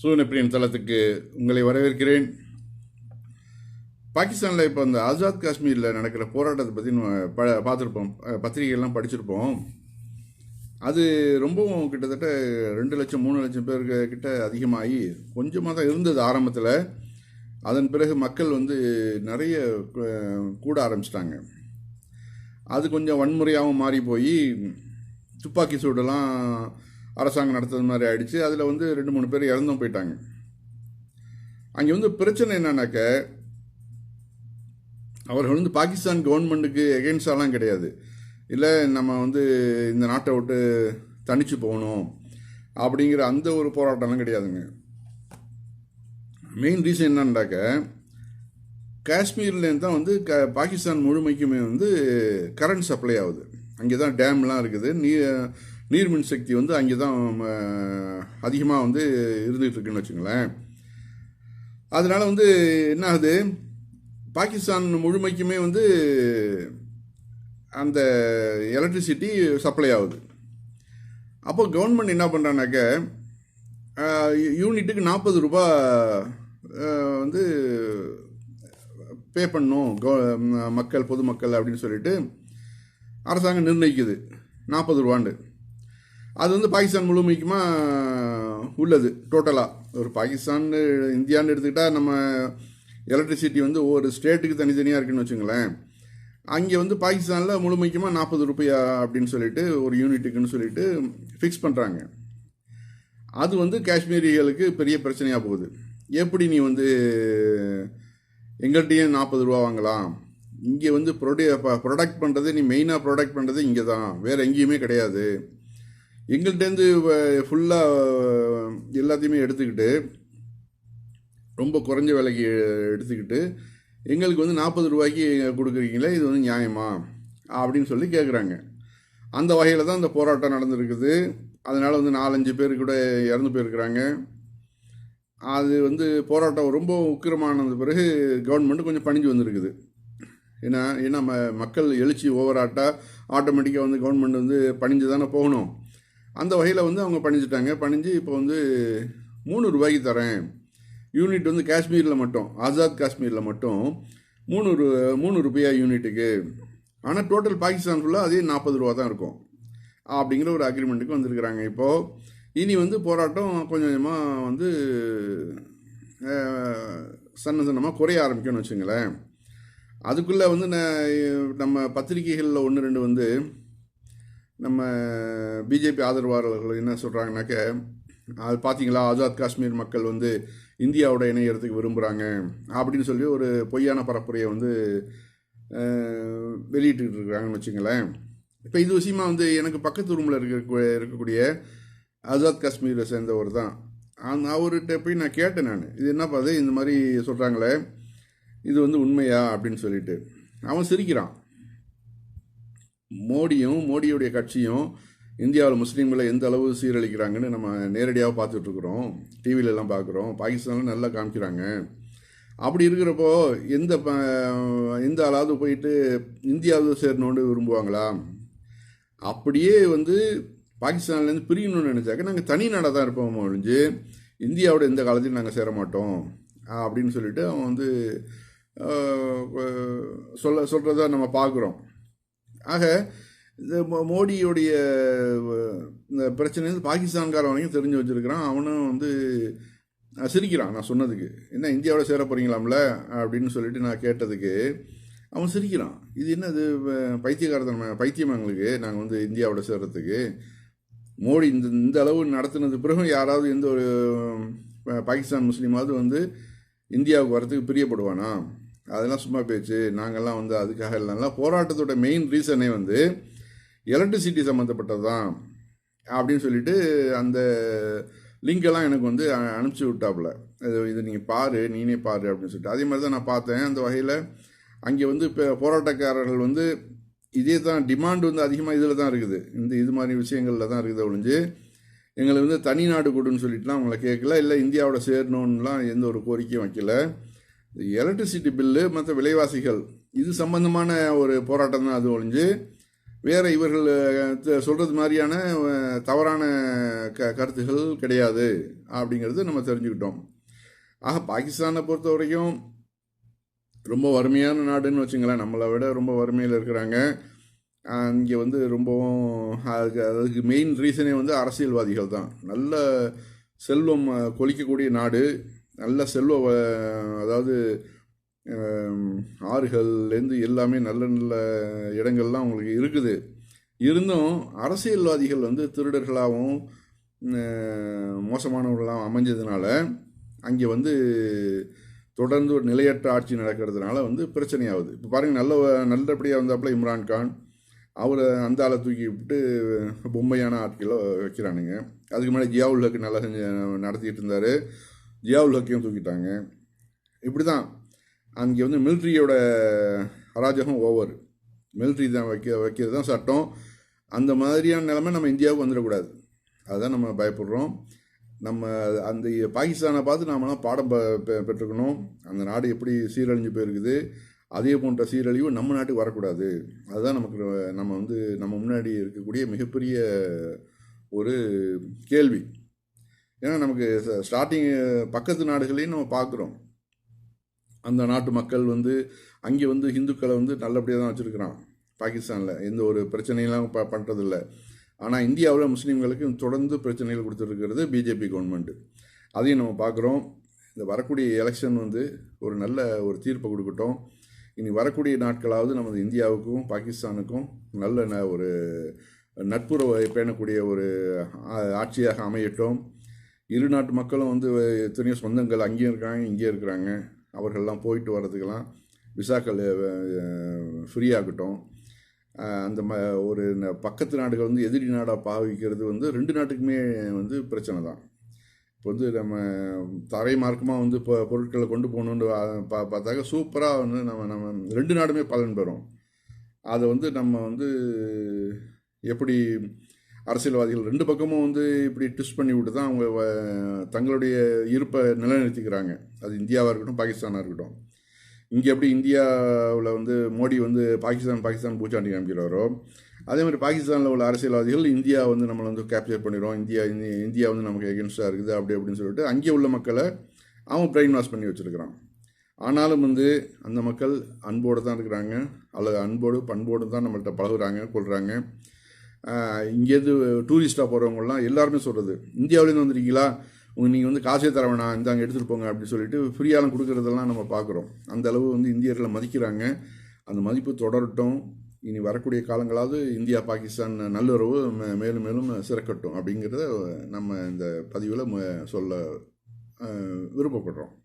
சூரியனப்பிரியன் தளத்துக்கு உங்களை வரவேற்கிறேன். பாகிஸ்தானில் இப்போ அந்த ஆசாத் காஷ்மீரில் நடக்கிற போராட்டத்தை பற்றி நம்ம ப பார்த்துருப்போம். பத்திரிகைகள்லாம் படிச்சிருப்போம். அது ரொம்பவும் கிட்டத்தட்ட ரெண்டு லட்சம் மூணு லட்சம் பேருக்கு கிட்ட அதிகமாகி கொஞ்சமாக தான் இருந்தது ஆரம்பத்தில். அதன் பிறகு மக்கள் வந்து நிறைய கூட ஆரம்பிச்சிட்டாங்க. அது கொஞ்சம் வன்முறையாகவும் மாறி போய் துப்பாக்கி சூடெல்லாம் அரசாங்கம் நடத்துறது மாதிரி ஆயிடுச்சு. அதில் வந்து ரெண்டு மூணு பேர் இறந்தும் போயிட்டாங்க. அங்கே வந்து பிரச்சனை என்னன்னாக்க அவர்கள் வந்து பாகிஸ்தான் கவர்மெண்ட்டுக்கு எகென்ஸ்டாலாம் கிடையாது. இல்லை நம்ம வந்து இந்த நாட்டை விட்டு தனிச்சு போகணும் அப்படிங்கிற அந்த ஒரு போராட்டம்லாம் கிடையாதுங்க. மெயின் ரீசன் என்னன்னாக்க காஷ்மீர்லேருந்து தான் வந்து க பாகிஸ்தான் முழுமைக்குமே வந்து கரண்ட் சப்ளை ஆகுது. அங்கே தான் டேம்லாம் இருக்குது. நீ நீர்மின் சக்தி வந்து அங்கே தான் அதிகமாக வந்து இருந்துகிட்ருக்குன்னு வச்சுங்களேன். அதனால் வந்து என்ன ஆகுது பாகிஸ்தான் முழுமைக்குமே வந்து அந்த எலக்ட்ரிசிட்டி சப்ளை ஆகுது. அப்போ கவர்மெண்ட் என்ன பண்ணுறானாக்க யூனிட்டுக்கு நாற்பது ரூபா வந்து பே பண்ணும் கவ- மக்கள் பொதுமக்கள் அப்படின்னு சொல்லிட்டு அரசாங்கம் நிர்ணயிக்குது. நாற்பது ரூபாண்டு. அது வந்து பாகிஸ்தான் முழுமைக்குமா உள்ளது டோட்டலாக ஒரு பாகிஸ்தான் இந்தியான்னு எடுத்துக்கிட்டால் நம்ம எலக்ட்ரிசிட்டி வந்து ஒவ்வொரு ஸ்டேட்டுக்கு தனித்தனியாக இருக்குன்னு வச்சுங்களேன். அங்கே வந்து பாகிஸ்தானில் முழுமைக்குமா நாற்பது ரூபாயா அப்படின்னு சொல்லிட்டு ஒரு யூனிட்டுக்குன்னு சொல்லிட்டு ஃபிக்ஸ் பண்ணுறாங்க அது வந்து காஷ்மீரிகளுக்கு பெரிய பிரச்சனையாக போகுது. எப்படி நீ வந்து எங்கள்கிட்டயே நாற்பது ரூபா வாங்கலாம். இங்கே வந்து ப்ரொடியூ ப்ரொடக்ட் பண்ணுறது நீ மெயினாக ப்ரொடக்ட் பண்ணுறது இங்கே தான் வேறு எங்கேயுமே கிடையாது. எங்கள்கிட்டேருந்து ஃபுல்லாக எல்லாத்தையுமே எடுத்துக்கிட்டு ரொம்ப குறைஞ்ச விலைக்கு எடுத்துக்கிட்டு எங்களுக்கு வந்து நாற்பது ரூபாய்க்கு கொடுக்குறீங்களே இது வந்து நியாயமா? அப்படின்னு சொல்லி கேட்குறாங்க அந்த வகையில் தான் இந்த போராட்டம் நடந்திருக்குது. அதனால் வந்து நாலஞ்சு பேர் கூட இறந்து போயிருக்கிறாங்க. அது வந்து போராட்டம் ரொம்ப உக்கிரமானது பிறகு கவர்மெண்ட்டு கொஞ்சம் பணிஞ்சு வந்திருக்குது. ஏன்னா ஏன்னா ம மக்கள் எழுச்சி ஓவராட்டாக ஆட்டோமேட்டிக்காக வந்து கவர்மெண்ட் வந்து பணிஞ்சு தானே போகணும். அந்த வகையில் வந்து அவங்க பணிஞ்சிட்டாங்க. பணிஞ்சு இப்போ வந்து மூணு ரூபாய்க்கு தரேன். யூனிட் வந்து காஷ்மீரில் மட்டும் ஆசாத் காஷ்மீரில் மட்டும் மூணு ரூ மூணு ரூபாயா யூனிட்டுக்கு ஆனால் டோட்டல் பாகிஸ்தான் ஃபுல்லாக அதே நாற்பது ரூபா தான் இருக்கும். அப்படிங்கிற ஒரு அக்ரிமெண்ட்டுக்கு வந்திருக்கிறாங்க. இப்போது இனி வந்து போராட்டம் கொஞ்சம் கொஞ்சமாக வந்து சன்ன சன்னமாக குறைய ஆரம்பிக்கும்னு வச்சுங்களேன். அதுக்குள்ளே வந்து நம்ம பத்திரிகைகளில் ஒன்று ரெண்டு வந்து நம்ம பிஜேபி ஆதரவாளர்கள் என்ன சொல்கிறாங்கனாக்க அது பார்த்தீங்களா ஆசாத் காஷ்மீர் மக்கள் வந்து இந்தியாவோட இணையறதுக்கு விரும்புகிறாங்க அப்படின்னு சொல்லி ஒரு பொய்யான பரப்புரையை வந்து வெளியிட்டு இருக்கிறாங்கன்னு இருக்காங்கன்னு வச்சுங்களேன் இப்போ இது விஷயமா வந்து எனக்கு பக்கத்து ரூமில் இருக்க இருக்கக்கூடிய ஆசாத் காஷ்மீரை சேர்ந்தவர் தான். அந்த அவர்கிட்ட போய் நான் கேட்டேன் நான். இது என்ன பார்த்து இந்த மாதிரி சொல்கிறாங்களே இது வந்து உண்மையா அப்படின்னு சொல்லிட்டு. அவன் சிரிக்கிறான். மோடியும் மோடியுடைய கட்சியும் இந்தியாவில் முஸ்லீம்களை எந்த அளவு சீரழிக்கிறாங்கன்னு நம்ம நேரடியாக பார்த்துட்ருக்குறோம். டிவியிலலாம் பார்க்குறோம். பாகிஸ்தானில் நல்லா காமிக்கிறாங்க. அப்படி இருக்கிறப்போ எந்த ப- எந்த ஆளாவது போயிட்டு இந்தியாவது சேரணும்னு விரும்புவாங்களா? அப்படியே வந்து பாகிஸ்தான்லேருந்து பிரியணும்னு நினச்சாக்க நாங்கள் தனி நாடாக தான் இருப்போம் ஒழிஞ்சு இந்தியாவோட எந்த காலத்திலும் நாங்கள் சேர மாட்டோம். அப்படின்னு சொல்லிட்டு அவன் வந்து சொல்ல சொல்கிறத நம்ம பார்க்குறோம். ஆக இந்த மோடியுடைய இந்த பிரச்சனை வந்து பாகிஸ்தான்காரவனையும் தெரிஞ்சு வச்சுருக்கிறான். அவனும் வந்து சிரிக்கிறான் நான் சொன்னதுக்கு. என்ன இந்தியாவோட சேர போகிறீங்களாம்ல அப்படின்னு சொல்லிட்டு நான் கேட்டதுக்கு அவன் சிரிக்கிறான். இது என்ன இது அஹ், பைத்தியம் எங்களுக்கு? நாங்கள் வந்து இந்தியாவோட சேர்கிறதுக்கு மோடி இந்த இந்த அளவு நடத்தினது பிறகு யாராவது எந்த ஒரு பாகிஸ்தான் முஸ்லீமாவது வந்து இந்தியாவுக்கு வரத்துக்கு பிரியப்படுவானா? அதெல்லாம் சும்மா பேச்சு. நாங்கள்லாம் வந்து அதுக்காக இல்லைனா போராட்டத்தோட மெயின் ரீசனே வந்து எலக்ட்ரிசிட்டி சம்மந்தப்பட்டது தான் அப்படின்னு சொல்லிட்டு அந்த லிங்கெல்லாம் எனக்கு வந்து அனுப்பிச்சி விட்டாப்புல. இது இது நீங்கள் பாரு நீனே பாரு அப்படின்னு சொல்லிட்டு. அதே மாதிரி தான் நான் பார்த்தேன். அந்த வகையில் அங்கே வந்து இப்போ போராட்டக்காரர்கள் வந்து இதே தான் டிமாண்ட் வந்து அதிகமாக இதில் தான் இருக்குது. இந்த இது மாதிரி விஷயங்களில் தான் இருக்குது ஒழிஞ்சு எங்களை வந்து தனி நாடு கொடுன்னு சொல்லிட்டுலாம் அவங்கள கேட்கல. இல்லை இந்தியாவோட சேரணுன்னுலாம் எந்த ஒரு கோரிக்கையும் வைக்கல. எலக்ட்ரிசிட்டி பில்லு மற்ற விலைவாசிகள். இது சம்பந்தமான ஒரு போராட்டம் தான் அது ஒழிஞ்சு வேறு இவர்கள் சொல்கிறது மாதிரியான தவறான க கருத்துகள் கிடையாது அப்படிங்கிறது நம்ம தெரிஞ்சுக்கிட்டோம். ஆக பாகிஸ்தானை பொறுத்த வரைக்கும் ரொம்ப வறுமையான நாடுன்னு வச்சுங்களேன். நம்மளை விட ரொம்ப வறுமையில் இருக்கிறாங்க. இங்கே வந்து ரொம்பவும் அதுக்கு அதுக்கு மெயின் ரீசனே வந்து அரசியல்வாதிகள் தான். நல்ல செல்வம் கொலிக்கக்கூடிய கொழிக்கக்கூடிய நாடு. நல்ல செல்வ அதாவது ஆறுகள்லேருந்து எல்லாமே நல்ல நல்ல இடங்கள்லாம் அவங்களுக்கு இருக்குது. இருந்தும் அரசியல்வாதிகள் வந்து திருடர்களாகவும் மோசமானவர்களாகவும் அமைஞ்சதுனால அங்கே வந்து தொடர்ந்து ஒரு நிலையற்ற ஆட்சி நடக்கிறதுனால வந்து பிரச்சனையாகுது. இப்போ பாருங்கள் நல்ல நல்லபடியாக வந்தாப்புல இம்ரான்கான் அவரை அந்த ஆளை தூக்கி விட்டு பொம்மையான ஆட்களை வைக்கிறானுங்க. அதுக்கு முன்னாடி ஜியாவுல் ஹக் நல்லா செஞ்சு நடத்திட்டு இருந்தார். ஜியாவுல் ஹக்கையும் தூக்கிட்டாங்க இப்படி தான் அங்கே வந்து மிலிட்ரியோட அராஜகம் ஓவர் மிலிட்ரி தான் வைக்க வைக்கிறது தான் சட்டம். அந்த மாதிரியான நிலைமை நம்ம இந்தியாவுக்கு வந்துடக்கூடாது. அதுதான் நம்ம பயப்படுறோம். நம்ம அந்த பாகிஸ்தானை பார்த்து நாமெல்லாம் பாடம் பெ- பெற்றுக்கணும். அந்த நாடு எப்படி சீரழிஞ்சு போயிருக்குது. அதே போன்ற சீரழிவு நம்ம நாட்டுக்கு வரக்கூடாது. அதுதான் நமக்கு நம்ம வந்து நம்ம முன்னாடி இருக்கக்கூடிய மிகப்பெரிய ஒரு கேள்வி. ஏன்னா நமக்கு ஸ்டார்டிங் பக்கத்து நாடுகளையும் நம்ம பார்க்குறோம். அந்த நாட்டு மக்கள் வந்து அங்கே வந்து இந்துக்களை வந்து நல்லபடியாக தான் வச்சுருக்கிறான். பாகிஸ்தானில் எந்த ஒரு பிரச்சனையெல்லாம் ப பண்ணுறதில்ல ஆனால் இந்தியாவில் முஸ்லீம்களுக்கு தொடர்ந்து பிரச்சனைகள் கொடுத்துருக்கிறது பிஜேபி கவர்மெண்ட்டு அதையும் நம்ம பார்க்குறோம். இந்த வரக்கூடிய எலெக்ஷன் வந்து ஒரு நல்ல ஒரு தீர்ப்பை கொடுக்கட்டும். இனி வரக்கூடிய நாட்களாவது நமது இந்தியாவுக்கும் பாகிஸ்தானுக்கும் நல்ல ந- ஒரு நட்புறவை பேணக்கூடிய ஒரு ஆட்சியாக அமையட்டும். இரு நாட்டு மக்களும் வந்து எத்தனையோ சொந்தங்கள் அங்கேயும் இருக்காங்க இங்கேயும் இருக்கிறாங்க. அவர்கள்லாம் போயிட்டு வர்றதுக்கெல்லாம் விசாக்கள் ஃப்ரீயாகட்டும் அந்த ம ஒரு ந- பக்கத்து நாடுகள் வந்து எதிரி நாடாக பாவிக்கிறது வந்து ரெண்டு நாட்டுக்குமே வந்து பிரச்சனை தான். இப்போ வந்து நம்ம தரை மார்க்கமாக வந்து இப்போ பொருட்களை கொண்டு போகணுன்னு பா பார்த்தாக்க சூப்பராக வந்து நம்ம நம்ம ரெண்டு நாடுமே பலன் பெறும். அதை வந்து நம்ம வந்து எப்படி அரசியல்வாதிகள் ரெண்டு பக்கமும் வந்து இப்படி ட்விஸ்ட் பண்ணி விட்டு தான் அவங்க தங்களுடைய இருப்பை நிலைநிறுத்திக்கிறாங்க. அது இந்தியாவாக இருக்கட்டும் பாகிஸ்தானாக இருக்கட்டும். இங்கே எப்படி இந்தியாவில் வந்து மோடி வந்து பாகிஸ்தான் பாகிஸ்தான் பூச்சாண்டி காமிக்கிறாரோ அதே மாதிரி பாகிஸ்தானில் உள்ள அரசியல்வாதிகள் இந்தியா வந்து நம்மளை வந்து கேப்சர் பண்ணிடும் இந்தியா இந்தியா வந்து நமக்கு எகென்ஸ்டாக இருக்குது அப்படி அப்படின்னு சொல்லிட்டு அங்கே உள்ள மக்களை அவன் பிரெயின் வாஷ் பண்ணி வச்சுருக்கிறான். ஆனாலும் வந்து அந்த மக்கள் அன்போடு தான் இருக்கிறாங்க. அல்லது அன்போடு பண்போடு தான் நம்மள்கிட்ட பழகுறாங்க கொள்கிறாங்க இங்கேருந்து டூரிஸ்ட்டாக போகிறவங்கலாம் எல்லாருமே சொல்கிறது இந்தியாவிலேருந்து வந்திருக்கீங்களா? உங்கள் நீங்கள் வந்து காசே தர வேணாம் இந்தாங்க எடுத்துகிட்டு போங்க அப்படின்னு சொல்லிட்டு ஃப்ரீயாலும் கொடுக்குறதெல்லாம் நம்ம பார்க்குறோம். அந்த அளவு வந்து இந்தியர்களை மதிக்கிறாங்க. அந்த மதிப்பு தொடரட்டும். இனி வரக்கூடிய காலங்களாவது இந்தியா பாகிஸ்தான் நல்லுறவு மே- மேலும் மேலும் சிறக்கட்டும் அப்படிங்கிறத நம்ம இந்த பதிவில் சொல்ல விருப்பப்படுறோம்.